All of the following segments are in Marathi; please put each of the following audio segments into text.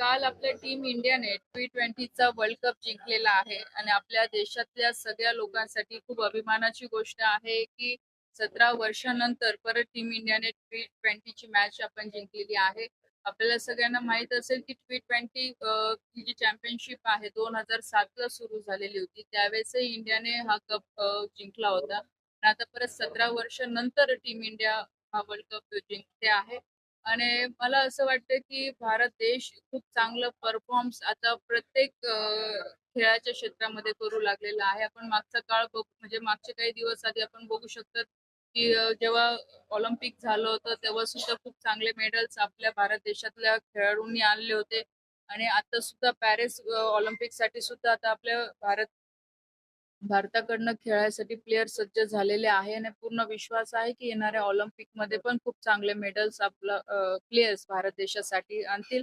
काल आपल्या टीम इंडियाने टी ट्वेंटीचा वर्ल्ड कप जिंकलेला आहे आणि आपल्या देशातल्या सगळ्या लोकांसाठी खूप अभिमानाची गोष्ट आहे की सतरा वर्षानंतर परत टीम इंडियाने टी ट्वेंटीची मॅच आपण जिंकलेली आहे. आपल्याला सगळ्यांना माहीत असेल की टी ट्वेंटी ही जी चॅम्पियनशिप आहे दोन हजार सातला सुरू झालेली होती. त्यावेळेसही इंडियाने हा कप जिंकला होता. आणि आता परत सतरा वर्षानंतर टीम इंडिया हा वर्ल्ड कप जिंकते आहे. आणि मला असं वाटतं की भारत देश खूप चांगलं परफॉर्म्स आता प्रत्येक खेळाच्या क्षेत्रामध्ये करू लागलेला आहे. आपण मागचा काळ बघ म्हणजे मागचे काही दिवस आधी आपण बघू शकतो की जेव्हा ऑलिम्पिक झालं होतं तेव्हा सुद्धा खूप चांगले मेडल्स आपल्या भारत देशातल्या खेळाडूंनी आणले होते. आणि आता सुद्धा पॅरिस ऑलिम्पिकसाठी सुद्धा आता आपल्या भारत भारताकडनं खेळायसाठी प्लेयर सज्ज झालेले आहे आणि पूर्ण विश्वास आहे की येणाऱ्या ऑलिम्पिकमध्ये पण खूप चांगले मेडल्स आपला प्लेयर्स भारत देशासाठी आणतील.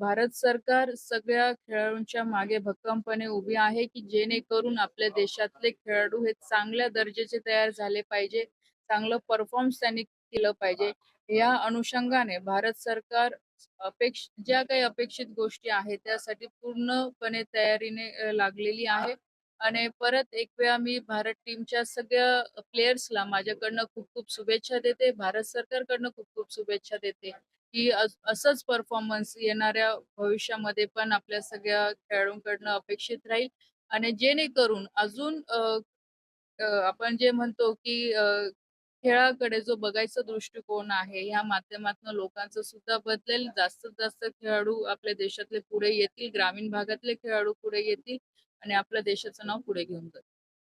भारत सरकार सगळ्या खेळाडूंच्या मागे भक्कमपणे उभी आहे की जेणेकरून आपल्या देशातले खेळाडू हे चांगल्या दर्जाचे तयार झाले पाहिजे चांगलं परफॉर्मन्स त्यांनी केलं पाहिजे. या अनुषंगाने भारत सरकार अपेक्ष ज्या काही अपेक्षित गोष्टी आहेत त्यासाठी पूर्णपणे तयारीने लागलेली आहे. आणि परत एक वेळा मी भारत टीमच्या सगळ्या प्लेयर्सला माझ्याकडनं खूप खूप शुभेच्छा देते. भारत सरकारकडनं खूप खूप शुभेच्छा देते की असंच परफॉर्मन्स येणाऱ्या भविष्यामध्ये पण आपल्या सगळ्या खेळाडूंकडनं अपेक्षित राहील. आणि जेणेकरून अजून आपण जे म्हणतो की खेळाकडे जो बघायचा दृष्टिकोन आहे ह्या माध्यमातून लोकांचं सुद्धा बदलेल. जास्तीत जास्त खेळाडू आपल्या देशातले पुढे येतील ग्रामीण भागातले खेळाडू पुढे येतील. आणि आपल्या देशाचं नाव पुढे घेऊन जातील